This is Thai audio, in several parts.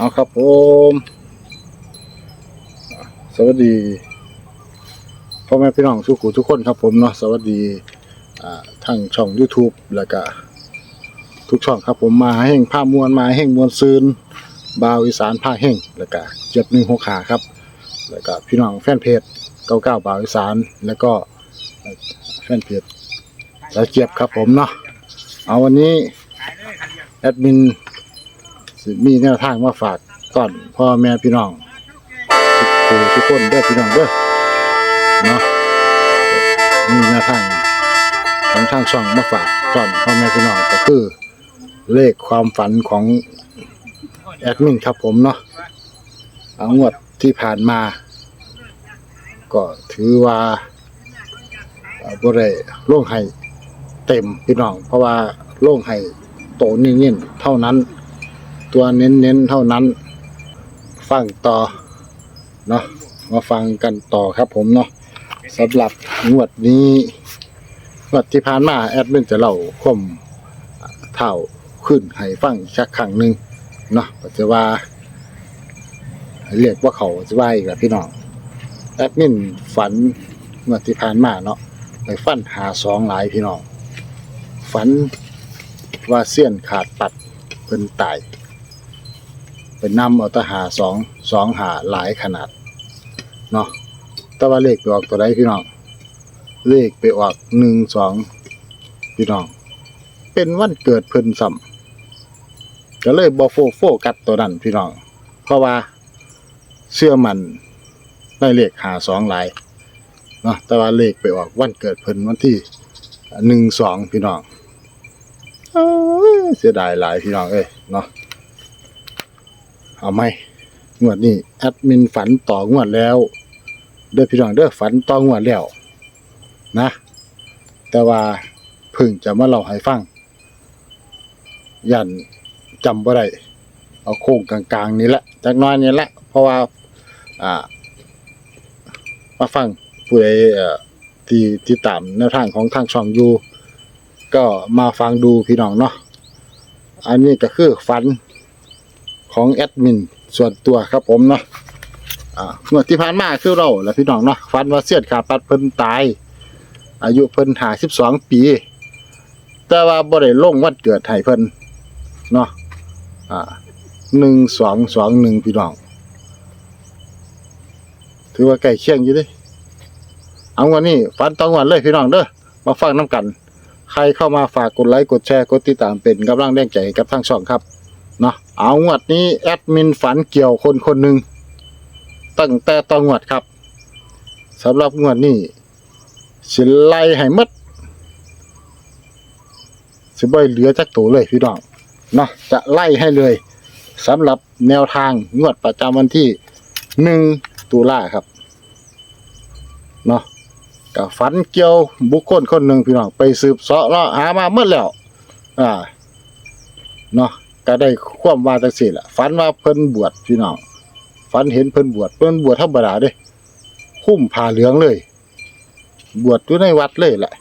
เอาครับผม สวัสดีพ่อแม่พี่น้องทุกผู้ทุกคนครับผมเนาะสวัสดีทั้งช่อง YouTube แล้วก็ทุกช่องครับผมมาแห่งภาพมวลมาแห่งมวลซืนบาวอีสานภาคแห่งแล้วก็เจ็ดหนึ่งหกขาครับ แล้วก็พี่น้องแฟนเพจเก้าเก้าบาวอีสานแล้วก็แฟนเพจสายเจี๊ยบครับผมเนาะเอาวันนี้แอดมิน สิมีแนวทางมาฝากก่อนพ่อแม่พี่น้องทุกทุกคนเด้อพี่น้องเด้อเนาะมีแนวทางของทางช่องมาฝากก่อนพ่อแม่พี่น้องก็คือ เลขความฝันของแอดมินครับผมเนาะเอางวดที่ผ่านมา ก็ถือว่าเอ่อบ่ได้ลงให้เต็มพี่น้อง เพราะว่าลงให้โตนิ่งๆเท่านั้น ตัวเน้นๆเท่านั้น ฟังต่อเนาะมาฟังกันต่อครับผมเนาะสำหรับงวดนี้งวดที่ผ่านมาแอดมินจะเล่าคมเท่าขึ้นให้ฟังอีกสักครั้งหนึ่งเนาะก็จะว่าเรียกว่าเขาจะว่าอีกแล้วพี่น้องแอดมินฝันงวดที่ผ่านมาเนาะไปฟันหาสองหลายพี่น้องฝันว่าเสี้ยนขาดปัดเพิ่นตาย เป็นนำเอาแตหาสองสองหาหลายขนาดเนาะแต่ว่าเลขไปออกตัวใดพี่น้อง เลขไปออกหนึ่งสองพี่น้อง เป็นวันเกิดเพิ่นซ้ำก็เลยบอโฟโฟกัดตัวนั้นพี่น้อง เพราะว่าเชื่อมันในเลขหาสองหลายเนาะแต่ว่าเลขไปออกวันเกิดเพิ่นวันที่หนึ่งสองพี่น้องเอ้ยเสียดายหลายพี่น้องเอ้ยเนาะ เอาไหมงวดนี้แอดมินฝันต่องวดแล้ว เด้อพี่น้องเด้อฝันต่องวดแล้ว นะ แต่ว่าเพิ่งจะมาเล่าให้ฟัง ยันจำบ่ได้เอาโค้งกลางๆนี่แหละจากน้อยนี่แหละ เพราะว่า อ่า มาฟังผู้ใดที่ที่ตามแนวทางของทางช่องอยู่ ก็มาฟังดูพี่น้องเนาะ อันนี้ก็คือฝัน ของแอดมินส่วนตัวครับผมเนาะอ่าเมื่อที่ผ่านมาคือเราและพี่น้องเนาะฟันว่าเสียดขาปัดเพิ่นตาย อายุเพิ่นหาสิบสองปี แต่ว่าบ่ได้ลงวันเกิดให้เพิ่นเนาะอ่าหนึ่งสองสองหนึ่งพี่น้อง ถือว่าใกล้เคียงอยู่เดิเอาวันนี้ฟันต้องวันเลยพี่น้องเด้อมาฟังน้ำกัน ใครเข้ามาฝากกดไลค์กดแชร์กดติดตามเป็นกำลังแรงใจกับทางช่องครับ เนาะเอางวดนี้แอดมินฝันเกี่ยวคนคนหนึ่งตั้งแต่ตองวดครับสำหรับงวดนี้สิไล่ให้หมดสิบ่เหลือจักตัวเลยพี่น้องเนาะจะไล่ให้เลยสำหรับแนวทางงวดประจำวันที่หนึ่งตุลาครับเนาะกับฝันเกี่ยวบุคคลคนหนึ่งพี่น้องไปสืบเสาะเลาะหามาเมื่อแล้ว อ่าเนาะ ก็ได้ความว่าจังซี่ละฝันว่าเพิ่นบวชพี่น้องฝันเห็นเพิ่นบวชเพิ่นบวชธรรมดาเด้คุ้มผ้าเหลืองเลย บวชอยู่ในวัดเลยแหละ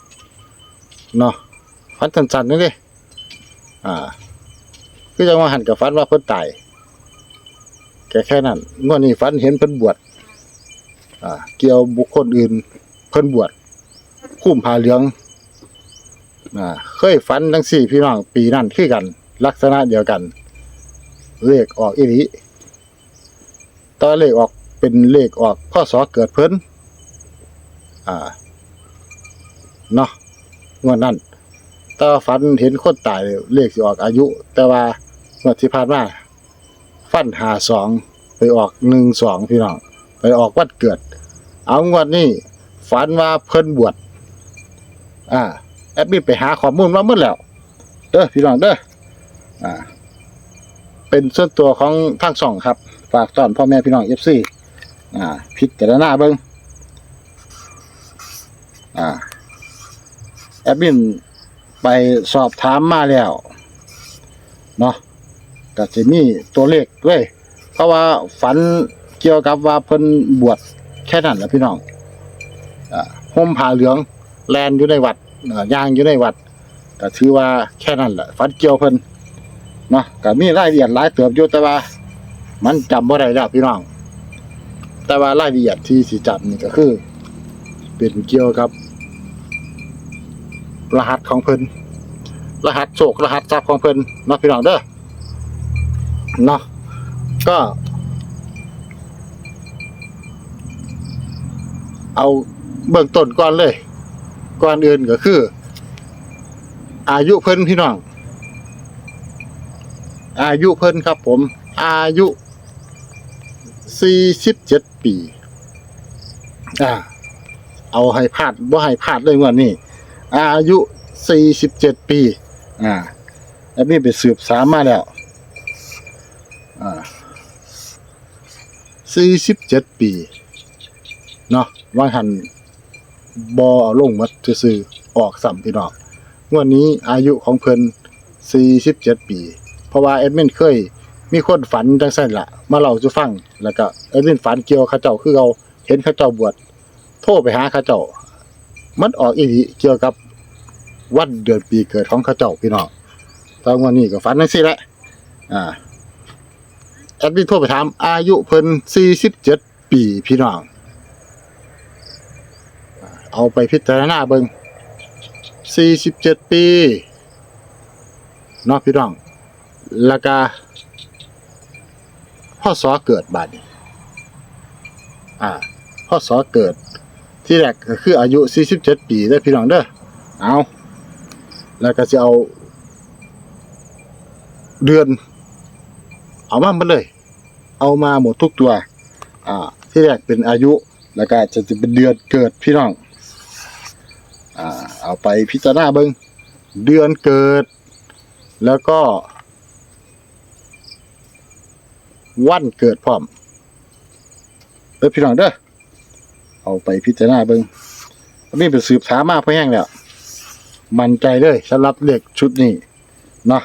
เนาะฝันสั้นๆนี่เด้อ่าคือจังว่าหันกับฝันว่าเพิ่นตายแค่แค่นั้นงวดนี้ฝันเห็นเพิ่นบวชอ่าเกี่ยวบุคคลอื่น เพิ่นบวชคุ้มผ้าเหลืองอ่าเคยฝันทั้งสี่พี่น้องปีนั่นคือกัน ลักษณะเดียวกัน เลขออกอีหลีตอนเลขออกเป็นเลขออกพ่อสอเกิดเพิ่นอ่าเนาะงวดนั้นต่ว่าฝันเห็นคนตายเลขสิออกอายุ แต่ว่างวดที่ผ่านมาฟันหาสองไปออกหนึ่งสองพี่น้องไปออกวัดเกิด เอางวดนี้ฝันว่าเพิ่นบวชอ่าแอดมินไปหาข้อมูลมาหมดแล้ว เด้อพี่น้องเด้อ อ่า เป็นส่วนตัวของทางช่องครับ ฝากตอนพ่อแม่พี่น้องเอฟซีอ่า พิจารณาเบิ้งอ่า แอดมินไปสอบถามมาแล้ว เนาะก็จะมีตัวเลขด้วยเพราะว่าฝันเกี่ยวกับว่าเพิ่นบวชแค่นั้นแหละพี่น้องอ่าห่มผ้าเหลืองแลนอยู่ในวัดย่างอยู่ในวัดก็ถือว่าแค่นั้นแหละฟันเกี่ยวเพิ่น เนาะก็มีรายละเอียดหลายเติบอยู่แต่ว่า มันจำบ่ได้แล้วพี่น้อง แต่ว่ารายละเอียดที่สิจำนี่ก็คือ เป็นเกี่ยวกับ รหัสของเพิ่นรหัสโชครหัสทรัพย์ของเพิ่นเนาะพี่น้องเด้อเนาะก็ เอาเบื้องต้นก่อนเลยก่อนอื่นก็คือ อายุเพิ่นพี่น้อง อายุเพิ่นครับผม อายุ47ปี อ่า เอาให้พลาดบ่ให้พลาดเลยวันนี้ อายุ47ปี อ่าแล้วนี่ไปสืบสามมาแล้ว อ่า47ปี เนาะว่าหันบอเอาลงมาซื้อออกสัมพี่น้องงวดนี้อายุของเพิ่น47 ปี เพราะว่าแอดมินเคย มีคนฝันจังซั่นละมาเล่าสู่ฟังแล้วก็แอดมินฝันเกี่ยวเขาเจ้าคือเราเห็นเขาเจ้าบวชโทรไปหาเขาเจ้า มันออกอีหลีเกี่ยวกับวันเดือนปีเกิดของเขาเจ้าพี่น้องตอนวันนี้ก็ฝันจังซี่แหละอ่าแอดมินโทรไปถามอายุเพิ่น47 ปีพี่น้อง เอาไปพิจารณาเบิง47 ปีเนาะพี่น้อง แล้วก็พ่อสอเกิดบาดนี้อ่าพ่อสอเกิด ที่แรกก็คืออายุ 47 ปีได้พี่น้องเด้อเอาแล้วก็จะเอา เดือน เอามาหมดเลย เอามาหมดทุกตัว อ่า ที่แรกเป็นอายุ แล้วก็จะจะเป็นเดือนเกิดพี่น้อง อ่า เอาไปพิจารณาเบิงเดือนเกิด แล้วก็ วันเกิดพร้อมเด้อพี่น้องเด้อเอาไปพิจารณาเบิงอันนี้เป็นสืบถามมาเพื่อแห้งแล้ว มั่นใจเลยสำหรับเด็กชุดนี้เนาะ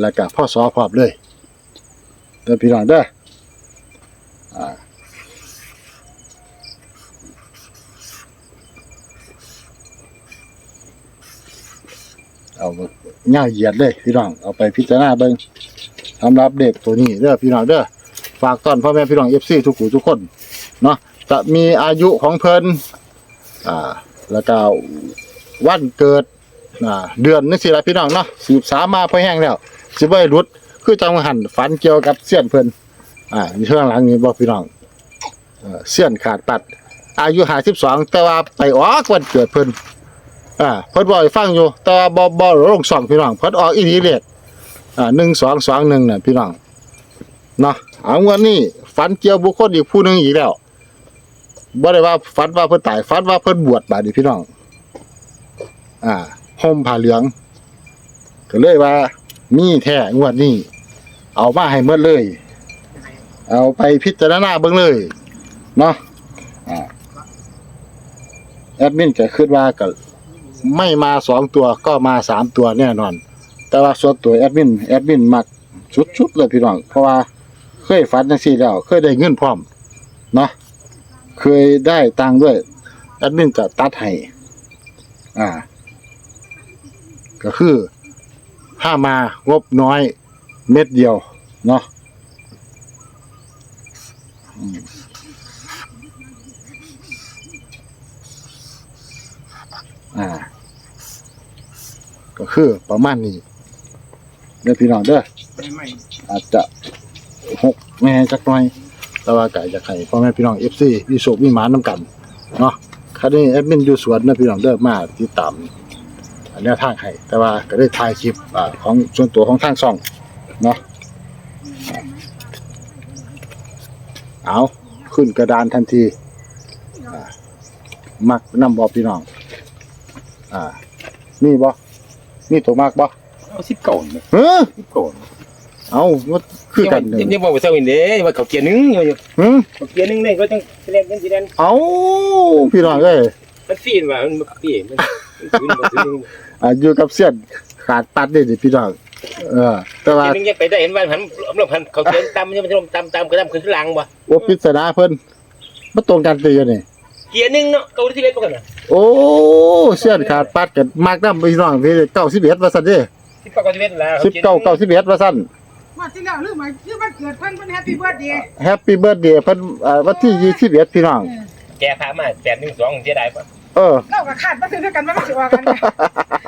แล้วก็พ่อสอพร้อมเลยเด้อพี่น้องเด้ออ่าเอาเงาเหยียดเลยพี่น้องเอาไปพิจารณาเบิ่งสำหรับเด็กตัวนี้เด้อพี่น้องเด้อ ฝากต้อนพ่อแม่พี่น้องเอฟซีทุกผู้ทุกคนเนาะจะมีอายุของเพิ่นอ่าแล้วก็วันเกิดอ่าเดือนนึกสิละพี่น้องเนาะสืบสามมาพ่อแห้งแล้วสิบ่ให้หลุดคือจังหันฝันเกี่ยวกับเสี้ยนเพิ่นอ่าอยู่ข้างหลังนี้บ่พี่น้องเอ่อเสี้ยนขาดปัด อายุ52แต่ว่าไปออกวันเกิดเพิ่นอ่าเพิ่นบ่ให้ฟังอยู่ แต่ว่าบ่บ่ลงช่องพี่น้องเพิ่นออกอีหลีเลขอ่า1221น่ะพี่น้องเนาะ เอางวดนี้ฝันเกี่ยวบุคคลอีกผู้หนึ่งอีกแล้วบ่ได้ว่าฝันว่าเพิ่นตายฝันว่าเพิ่นบวชบาดนี้พี่น้อง อ่าห่มผ้าเหลืองก็เลยว่า มีแท้งวดนี้เอามาให้หมดเลย เอาไปพิจารณาเบิ่งเลยเนาะอ่าแอดมินก็คิดว่าก็ไม่มาสองตัวก็มาสามตัวแน่นอน แต่ว่าส่วนตัวแอดมินแอดมินมักชุดๆเลยพี่น้องเพราะว่า ยฝันจังซี่แล้ว เคยได้เงินพร้อมเนาะเคยได้ตังค์ด้วยแอดมินจะตัดให้อ่า ก็คือถ้ามางบน้อยเม็ดเดียว เนาะอ่า ก็คือประมาณนี้เด้อพี่น้องเด้ออาจจะ แม่จักหน่อย แต่ว่าไก่จะไข่พ่อแม่พี่น้องเอฟซีมีโศกมีหมานำกันเนาะคราวนี้แอดมินอยู่สวนนะพี่น้องเด้อมาติดตามอันแนวทางให้แต่ว่าก็ได้ถ่ายคลิปอ่าของส่วนตัวของทางช่องเนาะเอาขึ้นกระดานทันทีอ่ามักนำบอพี่น้อง อ่า นี่บ่นี่ตัวมากบ่เอาสิบเก่าเนี่ยเฮ้อสิบเก่า เอามันคือกันยังยังบอกว่าเซเว่นเด้ว่าเขาเกียร์หนึงอยู่หืมเขาเกียร์หนึงเนี่ยก็ต้องเล่นกันสิเล่นเอาพี่น้องเอ้ยมันฟีนว่ามันพี่มันมันมันซื้ออ่าอยู่กับเสียนขาดปัดนี่ดิพี่น้องเออ แต่ว่าเกียร์หนึงยังไปได้เห็นว่าหันลมหันเขาเกียร์ตามมันจะตามตามกระดำขึ้นหลังบ่โอปริศนาเพิ่นมาตรงกันตีอยู่นี่เกียร์หนึงเนาะเกาที่เล่นกันน่ะโอ้เสียนขาดปัดกันมากนำพี่น้องพี่91ว่าซั่นเด้สิบเก้าเก้าสิบเอ็ดแล้ว19 91ว่าซั่น ว่าที่แล้วลืมมาคือวันเกิดเพิ่นเพิ่นแฮปปี้เบิร์ดเดย์แฮปปี้เบิร์ดเดย์เพิ่นเอ่อวันที่21พี่น้อง แกพามาแปดหนึ่งสองเสียดายปะเออ เราก็คาดว่าคือกันว่ามันสิว่ากันเนี่ย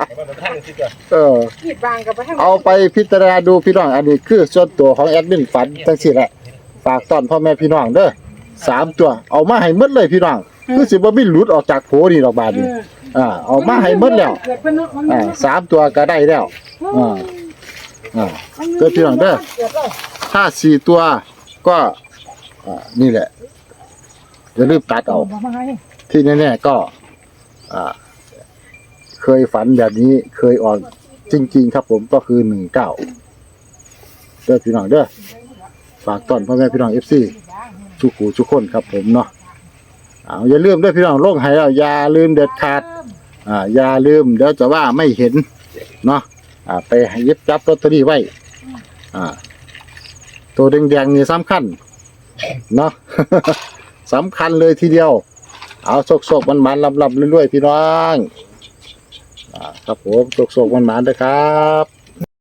แต่ว่ามันท่านสิก่อนเออขีดบางกับไปให้เอาไปพิจารณาดูพี่น้อง อันนี้คือส่วนตัวของแอดมินฝันจังซี่แหละฝากตอนพ่อแม่พี่น้องเด้อสามตัว เอามาให้หมดเลยพี่น้องคือสิบ่มีหลุดออกจากโผนี่ดอกบาดเอนี้ออ่าเอามาให้หมดแล้วเกิดเพิ่นเนาะมันอ่าสามตัวก็ได้แล้ว อ่า อ่ากิดพี่น้องเด้อถ้าสี่ตัวก็อ่านี่แหละอย่าลืมตัดเอา ที่แน่ๆก็ อ่า เคยฝันแบบนี้เคยออกจริง ๆ ครับผมก็คือหนึ่งเก้าเด้อพี่น้องเด้อฝากต้อนพ่อแม่พี่น้องเอฟซีทุกหูทุกคนครับผมเนาะเอาอย่าลืมด้วยพี่น้องลงให้แล้วอย่าลืมเด็ดขาด อ่า อย่าลืมเดี๋ยวจะว่าไม่เห็นเนาะ อ่า ไปให้หยิบจับลอตเตอรี่ไว้ อ่า ตัวแดงๆนี่สำคัญ เนาะ สำคัญเลยทีเดียว เอาโศกๆมันๆลำๆเรื่อยๆพี่น้อง อ่า ครับผมโศกๆมันๆด้วยครับ